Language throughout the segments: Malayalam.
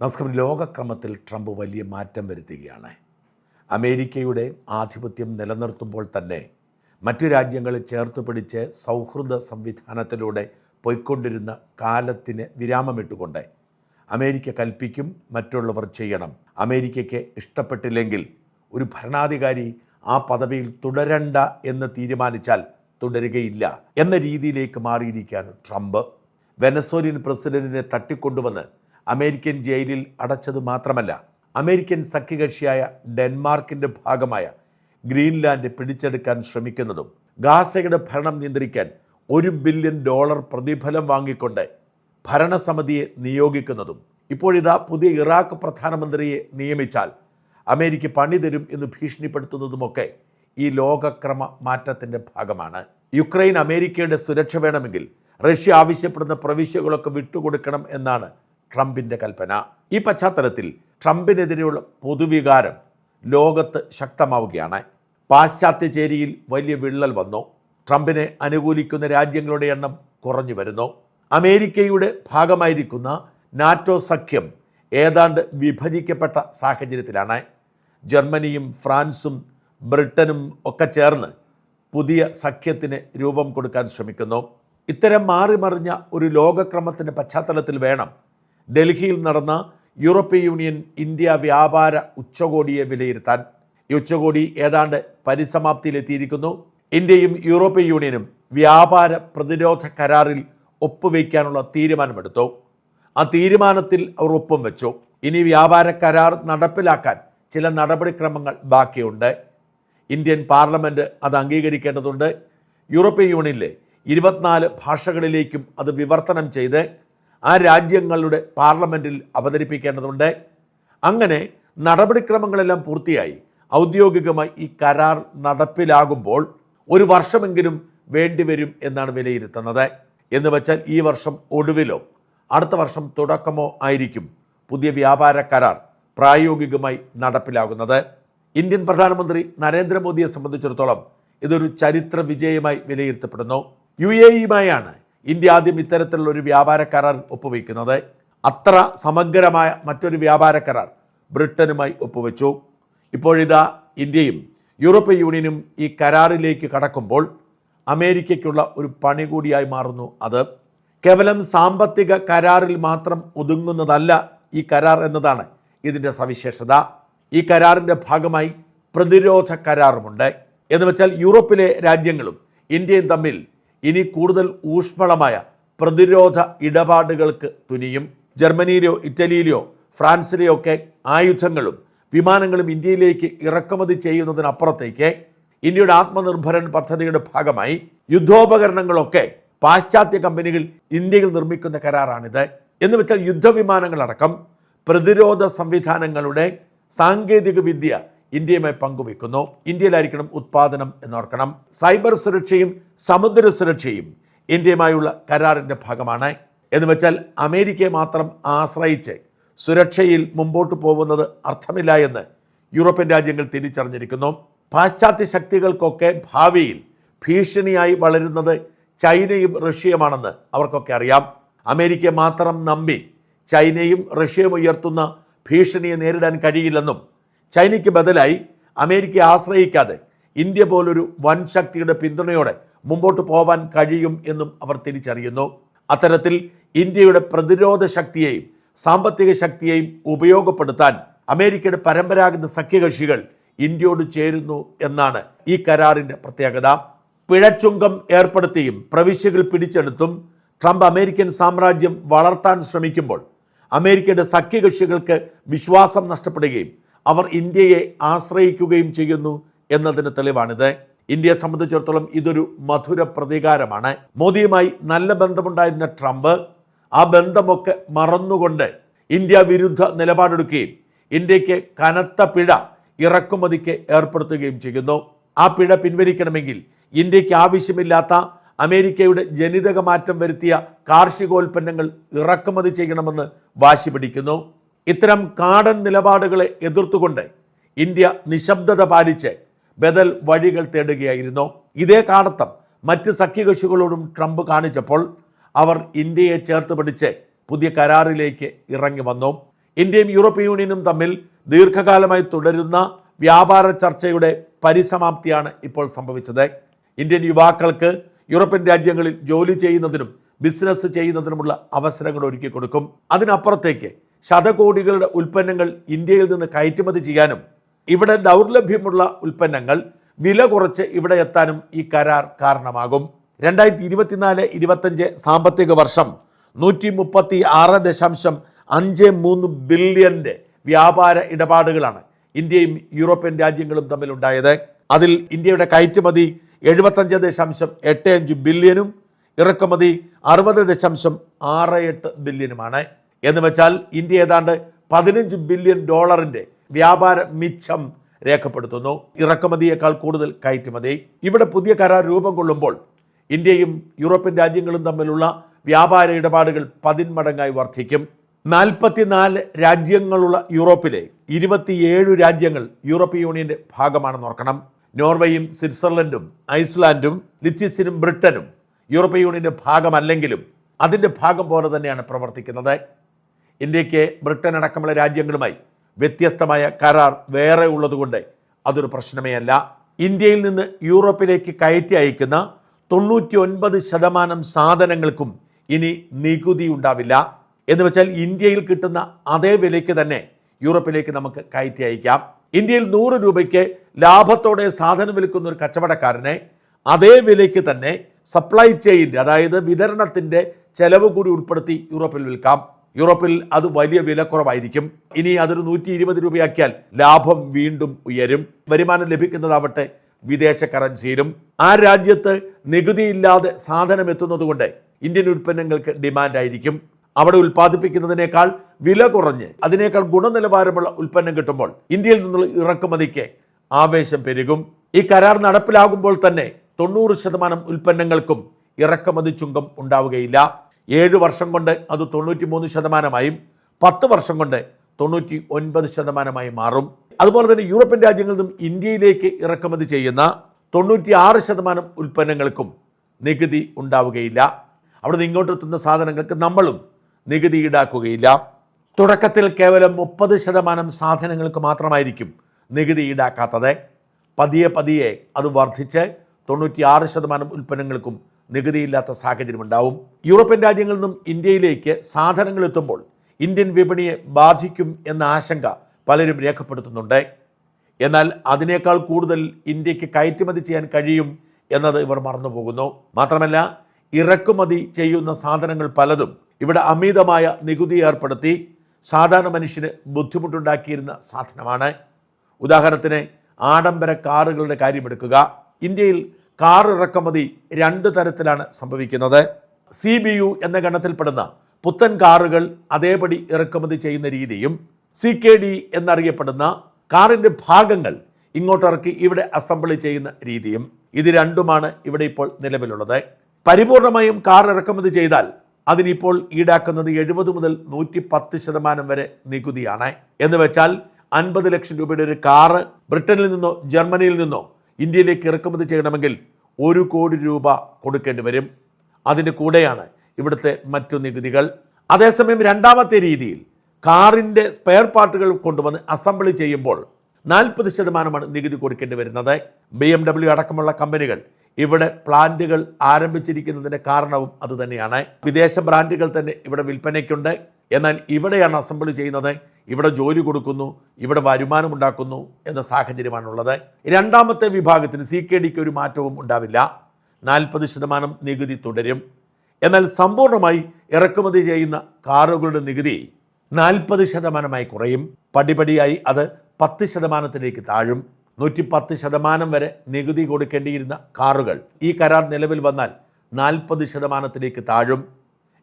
നമസ്കാരം. ലോകക്രമത്തിൽ ട്രംപ് വലിയ മാറ്റം വരുത്തുകയാണ്. അമേരിക്കയുടെ ആധിപത്യം നിലനിർത്തുമ്പോൾ തന്നെ മറ്റു രാജ്യങ്ങളെ ചേർത്ത് പിടിച്ച് സൗഹൃദ സംവിധാനത്തിലൂടെ പോയിക്കൊണ്ടിരുന്ന കാലത്തിന് വിരാമമിട്ടുകൊണ്ട് അമേരിക്ക കൽപ്പിക്കും മറ്റുള്ളവർ ചെയ്യണം. അമേരിക്കയ്ക്ക് ഇഷ്ടപ്പെട്ടില്ലെങ്കിൽ ഒരു ഭരണാധികാരി ആ പദവിയിൽ തുടരണ്ട എന്ന് തീരുമാനിച്ചാൽ തുടരുകയില്ല എന്ന രീതിയിലേക്ക് മാറിയിരിക്കുകയാണ് ട്രംപ്. വെനസോലിയൻ പ്രസിഡന്റിനെ തട്ടിക്കൊണ്ടുവന്ന് അമേരിക്കൻ ജയിലിൽ അടച്ചത് മാത്രമല്ല അമേരിക്കൻ സഖ്യകക്ഷിയായ ഡെൻമാർക്കിന്റെ ഭാഗമായ ഗ്രീൻലാൻഡ് പിടിച്ചെടുക്കാൻ ശ്രമിക്കുന്നതും ഗാസയുടെ ഭരണം നിയന്ത്രിക്കാൻ ഒരു ബില്യൺ ഡോളർ പ്രതിഫലം വാങ്ങിക്കൊണ്ട് ഭരണസമിതിയെ നിയോഗിക്കുന്നതും ഇപ്പോഴിതാ പുതിയ ഇറാഖ് പ്രധാനമന്ത്രിയെ നിയമിച്ചാൽ അമേരിക്ക പണി തരും എന്ന് ഭീഷണിപ്പെടുത്തുന്നതുമൊക്കെ ഈ ലോകക്രമ മാറ്റത്തിന്റെ ഭാഗമാണ്. യുക്രൈൻ അമേരിക്കയുടെ സുരക്ഷ വേണമെങ്കിൽ റഷ്യ ആവശ്യപ്പെടുന്ന പ്രവിശ്യകളൊക്കെ വിട്ടുകൊടുക്കണം എന്നാണ് ട്രംപിന്റെ കൽപ്പന. ഈ പശ്ചാത്തലത്തിൽ ട്രംപിനെതിരെയുള്ള പൊതുവികാരം ലോകത്ത് ശക്തമാവുകയാണ്. പാശ്ചാത്യ ചേരിയിൽ വലിയ വിള്ളൽ വന്നു. ട്രംപിനെ അനുകൂലിക്കുന്ന രാജ്യങ്ങളുടെ എണ്ണം കുറഞ്ഞു വരുന്നു. അമേരിക്കയുടെ ഭാഗമായിരിക്കുന്ന നാറ്റോ സഖ്യം ഏതാണ്ട് വിഭജിക്കപ്പെട്ട സാഹചര്യത്തിലാണ്. ജർമ്മനിയും ഫ്രാൻസും ബ്രിട്ടനും ഒക്കെ ചേർന്ന് പുതിയ സഖ്യത്തിന് രൂപം കൊടുക്കാൻ ശ്രമിക്കുന്നു. ഇത്തരം മാറിമറിഞ്ഞ ഒരു ലോകക്രമത്തിന്റെ പശ്ചാത്തലത്തിൽ വേണം ഡൽഹിയിൽ നടന്ന യൂറോപ്യൻ യൂണിയൻ ഇന്ത്യ വ്യാപാര ഉച്ചകോടിയെ വിലയിരുത്താൻ. ഈ ഉച്ചകോടി ഏതാണ്ട് പരിസമാപ്തിയിലെത്തിയിരിക്കുന്നു. ഇന്ത്യയും യൂറോപ്യൻ യൂണിയനും വ്യാപാര പ്രതിരോധ കരാറിൽ ഒപ്പുവയ്ക്കാനുള്ള തീരുമാനമെടുത്തു. ആ തീരുമാനത്തിൽ അവർ ഒപ്പം വെച്ചു. ഇനി വ്യാപാര കരാർ നടപ്പിലാക്കാൻ ചില നടപടിക്രമങ്ങൾ ബാക്കിയുണ്ട്. ഇന്ത്യൻ പാർലമെന്റ് അത് അംഗീകരിക്കേണ്ടതുണ്ട്. യൂറോപ്യൻ യൂണിയനിലെ ഇരുപത്തിനാല് ഭാഷകളിലേക്കും അത് വിവർത്തനം ചെയ്ത് ആ രാജ്യങ്ങളുടെ പാർലമെന്റിൽ അവതരിപ്പിക്കേണ്ടതുണ്ട്. അങ്ങനെ നടപടിക്രമങ്ങളെല്ലാം പൂർത്തിയായി. ഔദ്യോഗികമായി ഈ കരാർ നടപ്പിലാകുമ്പോൾ ഒരു വർഷമെങ്കിലും വേണ്ടിവരും എന്നാണ് വിലയിരുത്തുന്നത്. എന്ന് വെച്ചാൽ ഈ വർഷം ഒടുവിലോ അടുത്ത വർഷം തുടക്കമോ ആയിരിക്കും പുതിയ വ്യാപാര കരാർ പ്രായോഗികമായി നടപ്പിലാകുന്നത്. ഇന്ത്യൻ പ്രധാനമന്ത്രി നരേന്ദ്രമോദിയെ സംബന്ധിച്ചിടത്തോളം ഇതൊരു ചരിത്ര വിജയമായി വിലയിരുത്തപ്പെടുന്നു. യു എ ഇയുമായാണ് ഇന്ത്യ ആദ്യം ഇത്തരത്തിലുള്ള ഒരു വ്യാപാര കരാർ ഒപ്പുവയ്ക്കുന്നത് അത്ര സമഗ്രമായ മറ്റൊരു വ്യാപാര കരാർ ബ്രിട്ടനുമായി ഒപ്പുവെച്ചു. ഇപ്പോഴിതാ ഇന്ത്യയും യൂറോപ്യൻ യൂണിയനും ഈ കരാറിലേക്ക് കടക്കുമ്പോൾ അമേരിക്കയ്ക്കുള്ള ഒരു പണി കൂടിയായി മാറുന്നു അത്. കേവലം സാമ്പത്തിക കരാറിൽ മാത്രം ഒതുങ്ങുന്നതല്ല ഈ കരാർ എന്നതാണ് ഇതിന്റെ സവിശേഷത. ഈ കരാറിന്റെ ഭാഗമായി പ്രതിരോധ കരാറുമുണ്ട്. എന്ന് വെച്ചാൽ യൂറോപ്പിലെ രാജ്യങ്ങളും ഇന്ത്യയും തമ്മിൽ ഇനി കൂടുതൽ ഊഷ്മളമായ പ്രതിരോധ ഇടപാടുകൾക്ക് തുനിയും. ജർമ്മനിയിലെയോ ഇറ്റലിയിലെയോ ഫ്രാൻസിലെയോ ഒക്കെ ആയുധങ്ങളും വിമാനങ്ങളും ഇന്ത്യയിലേക്ക് ഇറക്കുമതി ചെയ്യുന്നതിനപ്പുറത്തേക്ക് ഇന്ത്യയുടെ ആത്മനിർഭരൻ പദ്ധതിയുടെ ഭാഗമായി യുദ്ധോപകരണങ്ങളൊക്കെ പാശ്ചാത്യ കമ്പനികൾ ഇന്ത്യയിൽ നിർമ്മിക്കുന്ന കരാറാണിത്. എന്ന് വെച്ചാൽ യുദ്ധവിമാനങ്ങളടക്കം പ്രതിരോധ സംവിധാനങ്ങളുടെ സാങ്കേതിക വിദ്യ ഇന്ത്യയുമായി പങ്കുവെക്കുന്നു. ഇന്ത്യയിലായിരിക്കണം ഉത്പാദനം എന്നോർക്കണം. സൈബർ സുരക്ഷയും സമുദ്ര സുരക്ഷയും ഇന്ത്യയുമായുള്ള കരാറിന്റെ ഭാഗമാണ്. എന്ന് വെച്ചാൽ അമേരിക്കയെ മാത്രം ആശ്രയിച്ച് സുരക്ഷയിൽ മുമ്പോട്ട് പോകുന്നത് അർത്ഥമില്ല എന്ന് യൂറോപ്യൻ രാജ്യങ്ങൾ തിരിച്ചറിഞ്ഞിരിക്കുന്നു. പാശ്ചാത്യ ശക്തികൾക്കൊക്കെ ഭാവിയിൽ ഭീഷണിയായി വളരുന്നത് ചൈനയും റഷ്യയുമാണെന്ന് അവർക്കൊക്കെ അറിയാം. അമേരിക്കയെ മാത്രം നമ്പി ചൈനയും റഷ്യയും ഉയർത്തുന്ന ഭീഷണിയെ നേരിടാൻ കഴിയില്ലെന്നും ചൈനയ്ക്ക് ബദലായി അമേരിക്കയെ ആശ്രയിക്കാതെ ഇന്ത്യ പോലൊരു വൻ ശക്തിയുടെ പിന്തുണയോടെ മുമ്പോട്ട് പോവാൻ കഴിയും എന്നും അവർ തിരിച്ചറിയുന്നു. അത്തരത്തിൽ ഇന്ത്യയുടെ പ്രതിരോധ ശക്തിയെയും സാമ്പത്തിക ശക്തിയെയും ഉപയോഗപ്പെടുത്താൻ അമേരിക്കയുടെ പരമ്പരാഗത സഖ്യകക്ഷികൾ ഇന്ത്യയോട് ചേരുന്നു എന്നാണ് ഈ കരാറിന്റെ പ്രത്യേകത. പിഴച്ചുങ്കം ഏർപ്പെടുത്തിയും പ്രവിശ്യകൾ പിടിച്ചെടുത്തും ട്രംപ് അമേരിക്കൻ സാമ്രാജ്യം വളർത്താൻ ശ്രമിക്കുമ്പോൾ അമേരിക്കയുടെ സഖ്യകക്ഷികൾക്ക് വിശ്വാസം നഷ്ടപ്പെടുകയും അവർ ഇന്ത്യയെ ആശ്രയിക്കുകയും ചെയ്യുന്നു എന്നതിന് തെളിവാണിത്. ഇന്ത്യയെ സംബന്ധിച്ചിടത്തോളം ഇതൊരു മധുര പ്രതികാരമാണ്. മോദിയുമായി നല്ല ബന്ധമുണ്ടായിരുന്ന ട്രംപ് ആ ബന്ധമൊക്കെ മറന്നുകൊണ്ട് ഇന്ത്യ വിരുദ്ധ നിലപാടെടുക്കുകയും ഇന്ത്യയ്ക്ക് കനത്ത പിഴ ഇറക്കുമതിക്ക് ഏർപ്പെടുത്തുകയും ചെയ്യുന്നു. ആ പിഴ പിൻവലിക്കണമെങ്കിൽ ഇന്ത്യയ്ക്ക് ആവശ്യമില്ലാത്ത അമേരിക്കയുടെ ജനിതക മാറ്റം വരുത്തിയ കാർഷികോൽപ്പന്നങ്ങൾ ഇറക്കുമതി ചെയ്യണമെന്ന് വാശി പിടിക്കുന്നു. ഇത്തരം കാടൻ നിലപാടുകളെ എതിർത്തുകൊണ്ട് ഇന്ത്യ നിശബ്ദത പാലിച്ച് ബദൽ വഴികൾ തേടുകയായിരുന്നു. ഇതേ കാടത്തം മറ്റ് സഖ്യകക്ഷികളോടും ട്രംപ് കാണിച്ചപ്പോൾ അവർ ഇന്ത്യയെ ചേർത്ത് പിടിച്ച് പുതിയ കരാറിലേക്ക് ഇറങ്ങി വന്നു. ഇന്ത്യയും യൂറോപ്യൻ യൂണിയനും തമ്മിൽ ദീർഘകാലമായി തുടരുന്ന വ്യാപാര ചർച്ചയുടെ പരിസമാപ്തിയാണ് ഇപ്പോൾ സംഭവിച്ചത്. ഇന്ത്യൻ യുവാക്കൾക്ക് യൂറോപ്യൻ രാജ്യങ്ങളിൽ ജോലി ചെയ്യുന്നതിനും ബിസിനസ് ചെയ്യുന്നതിനുമുള്ള അവസരങ്ങൾ ഒരുക്കി കൊടുക്കും അതിനപ്പുറത്തേക്ക് ശതകോടികളുടെ ഉൽപ്പന്നങ്ങൾ ഇന്ത്യയിൽ നിന്ന് കയറ്റുമതി ചെയ്യാനും ഇവിടെ ദൗർലഭ്യമുള്ള ഉൽപ്പന്നങ്ങൾ വില കുറച്ച് ഇവിടെ എത്താനും ഈ കരാർ കാരണമാകും. രണ്ടായിരത്തി ഇരുപത്തിനാല് ഇരുപത്തഞ്ച് സാമ്പത്തിക വർഷം നൂറ്റി മുപ്പത്തി ആറ് ദശാംശം അഞ്ച് മൂന്ന് ബില്യന്റെ വ്യാപാര ഇടപാടുകളാണ് ഇന്ത്യയും യൂറോപ്യൻ രാജ്യങ്ങളും തമ്മിലുണ്ടായത്. അതിൽ ഇന്ത്യയുടെ കയറ്റുമതി എഴുപത്തഞ്ച് ദശാംശം എട്ട് അഞ്ച് ബില്യനും ഇറക്കുമതി അറുപത് ദശാംശം ആറ് എട്ട് ബില്യനുമാണ്. എന്ന് വെച്ചാൽ ഇന്ത്യ ഏതാണ്ട് പതിനഞ്ച് ബില്യൺ ഡോളറിന്റെ വ്യാപാര മിച്ചം രേഖപ്പെടുത്തുന്നു. ഇറക്കുമതിയേക്കാൾ കൂടുതൽ കയറ്റുമതി. ഇവിടെ പുതിയ കരാർ രൂപം കൊള്ളുമ്പോൾ ഇന്ത്യയും യൂറോപ്യൻ രാജ്യങ്ങളും തമ്മിലുള്ള വ്യാപാര ഇടപാടുകൾ പതിന്മടങ്ങായി വർദ്ധിക്കും. നാൽപ്പത്തിനാല് രാജ്യങ്ങളുള്ള യൂറോപ്പിലെ ഇരുപത്തിയേഴ് രാജ്യങ്ങൾ യൂറോപ്യൻ യൂണിയന്റെ ഭാഗമാണെന്ന് ഓർക്കണം. നോർവേയും സ്വിറ്റ്സർലൻഡും ഐസ്ലാൻഡും ലിച്ചിസിനും ബ്രിട്ടനും യൂറോപ്യൻ യൂണിയന്റെ ഭാഗമല്ലെങ്കിലും അതിന്റെ ഭാഗം പോലെ തന്നെയാണ് പ്രവർത്തിക്കുന്നത്. ഇന്ത്യയ്ക്ക് ബ്രിട്ടൻ അടക്കമുള്ള രാജ്യങ്ങളുമായി വ്യത്യസ്തമായ കരാർ വേറെ ഉള്ളതുകൊണ്ട് അതൊരു പ്രശ്നമേ അല്ല. ഇന്ത്യയിൽ നിന്ന് യൂറോപ്പിലേക്ക് കയറ്റി അയക്കുന്ന തൊണ്ണൂറ്റി ഒൻപത് ശതമാനം സാധനങ്ങൾക്കും ഇനി നികുതി ഉണ്ടാവില്ല. എന്ന് വെച്ചാൽ ഇന്ത്യയിൽ കിട്ടുന്ന അതേ വിലയ്ക്ക് തന്നെ യൂറോപ്പിലേക്ക് നമുക്ക് കയറ്റി അയക്കാം. ഇന്ത്യയിൽ നൂറ് രൂപയ്ക്ക് ലാഭത്തോടെ സാധനം വിൽക്കുന്ന ഒരു കച്ചവടക്കാരനെ അതേ വിലയ്ക്ക് തന്നെ സപ്ലൈ ചെയിന്റെ അതായത് വിതരണത്തിന്റെ ചെലവ് കൂടി ഉൾപ്പെടുത്തി യൂറോപ്പിൽ വിൽക്കാം. യൂറോപ്പിൽ അത് വലിയ വിലക്കുറവായിരിക്കും. ഇനി അതൊരു നൂറ്റി ഇരുപത് രൂപയാക്കിയാൽ ലാഭം വീണ്ടും ഉയരും. വരുമാനം ലഭിക്കുന്നതാവട്ടെ വിദേശ കറൻസിയിലും. ആ രാജ്യത്ത് നികുതിയില്ലാതെ സാധനം എത്തുന്നതുകൊണ്ട് ഇന്ത്യൻ ഉൽപ്പന്നങ്ങൾക്ക് ഡിമാൻഡ് ആയിരിക്കും അവിടെ ഉൽപ്പാദിപ്പിക്കുന്നതിനേക്കാൾ വില കുറഞ്ഞ് അതിനേക്കാൾ ഗുണനിലവാരമുള്ള ഉൽപ്പന്നം കിട്ടുമ്പോൾ ഇന്ത്യയിൽ നിന്നുള്ള ഇറക്കുമതിക്ക് ആവേശം പെരുകും. ഈ കരാർ നടപ്പിലാകുമ്പോൾ തന്നെ തൊണ്ണൂറ് ശതമാനം ഉൽപ്പന്നങ്ങൾക്കും ഇറക്കുമതി ചുങ്കം ഉണ്ടാവുകയില്ല. ഏഴ് വർഷം കൊണ്ട് അത് തൊണ്ണൂറ്റി മൂന്ന് ശതമാനമായും പത്ത് വർഷം കൊണ്ട് തൊണ്ണൂറ്റി ഒൻപത് ശതമാനമായി മാറും. അതുപോലെ തന്നെ യൂറോപ്യൻ രാജ്യങ്ങളിൽ നിന്നും ഇന്ത്യയിലേക്ക് ഇറക്കുമതി ചെയ്യുന്ന തൊണ്ണൂറ്റി ആറ് ശതമാനം ഉൽപ്പന്നങ്ങൾക്കും നികുതി ഉണ്ടാവുകയില്ല. അവിടെ നിന്ന് ഇങ്ങോട്ട് എത്തുന്ന സാധനങ്ങൾക്ക് നമ്മളും നികുതി ഈടാക്കുകയില്ല. തുടക്കത്തിൽ കേവലം മുപ്പത് ശതമാനം സാധനങ്ങൾക്ക് മാത്രമായിരിക്കും നികുതി ഈടാക്കാത്തത്. പതിയെ പതിയെ അത് വർദ്ധിച്ച് തൊണ്ണൂറ്റിയാറ് ശതമാനം ഉൽപ്പന്നങ്ങൾക്കും നികുതിയില്ലാത്ത സാഹചര്യമുണ്ടാവും യൂറോപ്യൻ രാജ്യങ്ങളിൽ നിന്നും ഇന്ത്യയിലേക്ക് സാധനങ്ങൾ എത്തുമ്പോൾ ഇന്ത്യൻ വിപണിയെ ബാധിക്കും എന്ന ആശങ്ക പലരും രേഖപ്പെടുത്തുന്നുണ്ട്. എന്നാൽ അതിനേക്കാൾ കൂടുതൽ ഇന്ത്യയ്ക്ക് കയറ്റുമതി ചെയ്യാൻ കഴിയും എന്നത് ഇവർ മറന്നുപോകുന്നു. മാത്രമല്ല ഇറക്കുമതി ചെയ്യുന്ന സാധനങ്ങൾ പലതും ഇവിടെ അമിതമായ നികുതി ഏർപ്പെടുത്തി സാധാരണ മനുഷ്യന് ബുദ്ധിമുട്ടുണ്ടാക്കിയിരുന്ന സാധനമാണ്. ഉദാഹരണത്തിന് ആഡംബര കാറുകളുടെ കാര്യമെടുക്കുക ഇന്ത്യയിൽ കാർ ഇറക്കുമതി രണ്ട് തരത്തിലാണ് സംഭവിക്കുന്നത്. സി ബി യു എന്ന ഗണത്തിൽപ്പെടുന്ന പുത്തൻ കാറുകൾ അതേപടി ഇറക്കുമതി ചെയ്യുന്ന രീതിയും സി കെ ഡി എന്നറിയപ്പെടുന്ന കാറിന്റെ ഭാഗങ്ങൾ ഇങ്ങോട്ടിറക്കി ഇവിടെ അസംബിളി ചെയ്യുന്ന രീതിയും ഇത് രണ്ടുമാണ് ഇവിടെ ഇപ്പോൾ നിലവിലുള്ളത്. പരിപൂർണമായും കാർ ഇറക്കുമതി ചെയ്താൽ അതിനിപ്പോൾ ഈടാക്കുന്നത് എഴുപത് മുതൽ നൂറ്റി പത്ത് ശതമാനം വരെ നികുതിയാണ്. എന്ന് വെച്ചാൽ അൻപത് ലക്ഷം രൂപയുടെ ഒരു കാറ് ബ്രിട്ടനിൽ നിന്നോ ജർമ്മനിയിൽ നിന്നോ ഇന്ത്യയിലേക്ക് ഇറക്കുമതി ചെയ്യണമെങ്കിൽ ഒരു കോടി രൂപ കൊടുക്കേണ്ടി വരും. അതിന്റെ കൂടെയാണ് ഇവിടുത്തെ മറ്റു നികുതികൾ. അതേസമയം രണ്ടാമത്തെ രീതിയിൽ കാറിന്റെ സ്പെയർ പാർട്ടുകൾ കൊണ്ടുവന്ന് അസംബിൾ ചെയ്യുമ്പോൾ നാൽപ്പത് ശതമാനമാണ് നികുതി കൊടുക്കേണ്ടി വരുന്നത്. ബി എം ഡബ്ല്യു അടക്കമുള്ള കമ്പനികൾ ഇവിടെ പ്ലാന്റുകൾ ആരംഭിച്ചിരിക്കുന്നതിന്റെ കാരണവും അതുതന്നെയാണ് വിദേശ ബ്രാൻഡുകൾ തന്നെ ഇവിടെ വിൽപ്പനയ്ക്കുണ്ട്. എന്നാൽ ഇവിടെയാണ് അസംബിൾ ചെയ്യുന്നത്. ഇവിടെ ജോലി കൊടുക്കുന്നു ഇവിടെ വരുമാനം ഉണ്ടാക്കുന്നു എന്ന സാഹചര്യമാണുള്ളത്. രണ്ടാമത്തെ വിഭാഗത്തിന് സി കെ ഡിക്ക് ഒരു മാറ്റവും ഉണ്ടാവില്ല. നാൽപ്പത് ശതമാനം നികുതി തുടരും. എന്നാൽ സമ്പൂർണമായി ഇറക്കുമതി ചെയ്യുന്ന കാറുകളുടെ നികുതി നാൽപ്പത് ശതമാനമായി കുറയും. പടിപടിയായി അത് പത്ത് ശതമാനത്തിലേക്ക് താഴും. നൂറ്റി പത്ത് ശതമാനം വരെ നികുതി കൊടുക്കേണ്ടിയിരുന്ന കാറുകൾ ഈ കരാർ നിലവിൽ വന്നാൽ നാൽപ്പത് ശതമാനത്തിലേക്ക് താഴും.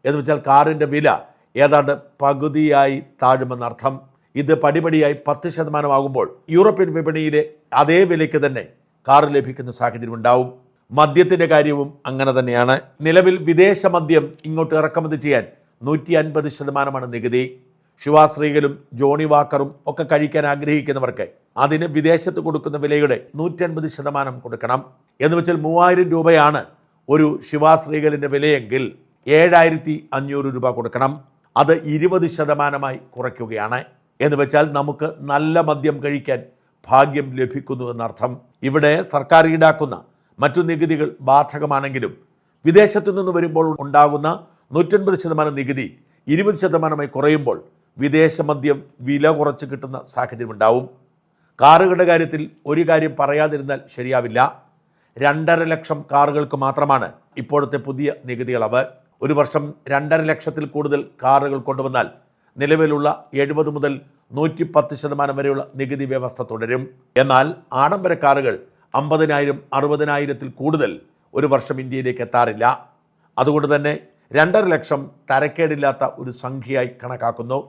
എന്ന് വെച്ചാൽ കാറിന്റെ വില ഏതാണ്ട് പകുതിയായി താഴുമെന്നർത്ഥം. ഇത് പടിപടിയായി പത്ത് ശതമാനമാകുമ്പോൾ യൂറോപ്യൻ വിപണിയിലെ അതേ വിലയ്ക്ക് തന്നെ കാർ ലഭിക്കുന്ന സാഹചര്യം ഉണ്ടാവും. മദ്യത്തിന്റെ കാര്യവും അങ്ങനെ തന്നെയാണ്. നിലവിൽ വിദേശ മദ്യം ഇങ്ങോട്ട് ഇറക്കുമതി ചെയ്യാൻ നൂറ്റി അൻപത് ശതമാനമാണ് നികുതി. ശിവാശ്രീകളും ജോണി വാക്കറും ഒക്കെ കഴിക്കാൻ ആഗ്രഹിക്കുന്നവർക്ക് അതിന് വിദേശത്ത് കൊടുക്കുന്ന വിലയുടെ നൂറ്റൻപത് ശതമാനം കൊടുക്കണം. എന്ന് വെച്ചാൽ മൂവായിരം രൂപയാണ് ഒരു ശിവാശ്രീകലിന്റെ വിലയെങ്കിൽ ഏഴായിരത്തി അഞ്ഞൂറ് രൂപ കൊടുക്കണം. അത് ഇരുപത് ശതമാനമായി കുറയ്ക്കുകയാണ്. എന്ന് വെച്ചാൽ നമുക്ക് നല്ല മദ്യം കഴിക്കാൻ ഭാഗ്യം ലഭിക്കുന്നു എന്നർത്ഥം. ഇവിടെ സർക്കാർ ഈടാക്കുന്ന മറ്റു നികുതികൾ ബാധകമാണെങ്കിലും വിദേശത്തു നിന്ന് വരുമ്പോൾ ഉണ്ടാകുന്ന നൂറ്റൻപത് ശതമാനം നികുതി ഇരുപത് ശതമാനമായി കുറയുമ്പോൾ വിദേശ മദ്യം വില കുറച്ച് കിട്ടുന്ന സാഹചര്യം സാഹചര്യമുണ്ടാവും. കാറുകളുടെ കാര്യത്തിൽ ഒരു കാര്യം പറയാതിരുന്നാൽ ശരിയാവില്ല. രണ്ടര ലക്ഷം കാറുകൾക്ക് മാത്രമാണ് ഇപ്പോഴത്തെ പുതിയ നികുതി ഇളവ് ഒരു വർഷം രണ്ടര ലക്ഷത്തിൽ കൂടുതൽ കാറുകൾ കൊണ്ടുവന്നാൽ നിലവിലുള്ള എഴുപത് മുതൽ നൂറ്റി പത്ത് ശതമാനം വരെയുള്ള നികുതി വ്യവസ്ഥ തുടരും. എന്നാൽ ആഡംബര കാറുകൾ അമ്പതിനായിരം അറുപതിനായിരത്തിൽ കൂടുതൽ ഒരു വർഷം ഇന്ത്യയിലേക്ക് എത്താറില്ല. അതുകൊണ്ട് തന്നെ രണ്ടര ലക്ഷം തരക്കേടില്ലാത്ത ഒരു സംഖ്യയായി കണക്കാക്കുന്നു.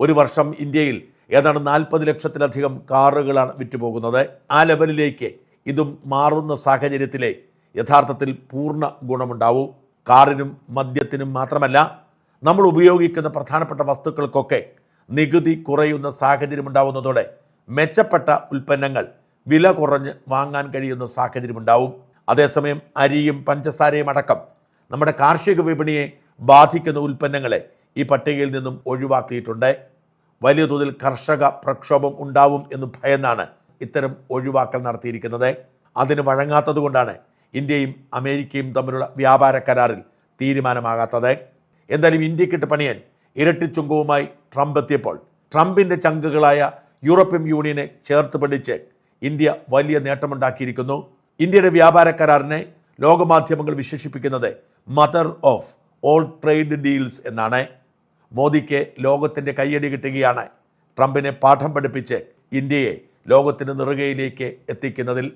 ഒരു വർഷം ഇന്ത്യയിൽ ഏതാണ്ട് നാൽപ്പത് ലക്ഷത്തിലധികം കാറുകളാണ് വിറ്റുപോകുന്നത്. ആ ലെവലിലേക്ക് ഇതും മാറുന്ന സാഹചര്യത്തിലെ യഥാർത്ഥത്തിൽ പൂർണ ഗുണമുണ്ടാവൂ. കാറിനും മദ്യത്തിനും മാത്രമല്ല നമ്മൾ ഉപയോഗിക്കുന്ന പ്രധാനപ്പെട്ട വസ്തുക്കൾക്കൊക്കെ നികുതി കുറയുന്ന സാഹചര്യം സാഹചര്യമുണ്ടാവുന്നതോടെ മെച്ചപ്പെട്ട ഉൽപ്പന്നങ്ങൾ വില കുറഞ്ഞ് വാങ്ങാൻ കഴിയുന്ന സാഹചര്യം സാഹചര്യമുണ്ടാവും അതേസമയം അരിയും പഞ്ചസാരയും അടക്കം നമ്മുടെ കാർഷിക വിപണിയെ ബാധിക്കുന്ന ഉൽപ്പന്നങ്ങളെ ഈ പട്ടികയിൽ നിന്നും ഒഴിവാക്കിയിട്ടുണ്ട്. വലിയ തോതിൽ കർഷക പ്രക്ഷോഭം ഉണ്ടാവും എന്ന് ഭയന്നാണ് ഇത്തരം ഒഴിവാക്കൽ നടത്തിയിരിക്കുന്നത്. അതിന് വഴങ്ങാത്തത് കൊണ്ടാണ് ഇന്ത്യയും അമേരിക്കയും തമ്മിലുള്ള വ്യാപാര കരാറിൽ തീരുമാനമാകാത്തത്. എന്തായാലും ഇന്ത്യക്കിട്ട് പണിയാൻ ഇരട്ടി ചുങ്കവുമായി ട്രംപ് എത്തിയപ്പോൾ ട്രംപിന്റെ ചങ്കുകളായ യൂറോപ്യൻ യൂണിയനെ ചേർത്ത് പിടിച്ച് ഇന്ത്യ വലിയ നേട്ടമുണ്ടാക്കിയിരിക്കുന്നു. ഇന്ത്യയുടെ വ്യാപാര കരാറിനെ ലോകമാധ്യമങ്ങൾ വിശേഷിപ്പിക്കുന്നത് mother of all trade deals എന്നാണ്. മോദിക്ക് ലോകത്തിന്റെ കയ്യടി കിട്ടുകയാണ് ട്രംപിനെ പാഠം പഠിപ്പിച്ച് ഇന്ത്യയെ ലോകത്തിന്റെ നിറുകയിലേക്ക് എത്തിക്കുന്നതിൽ.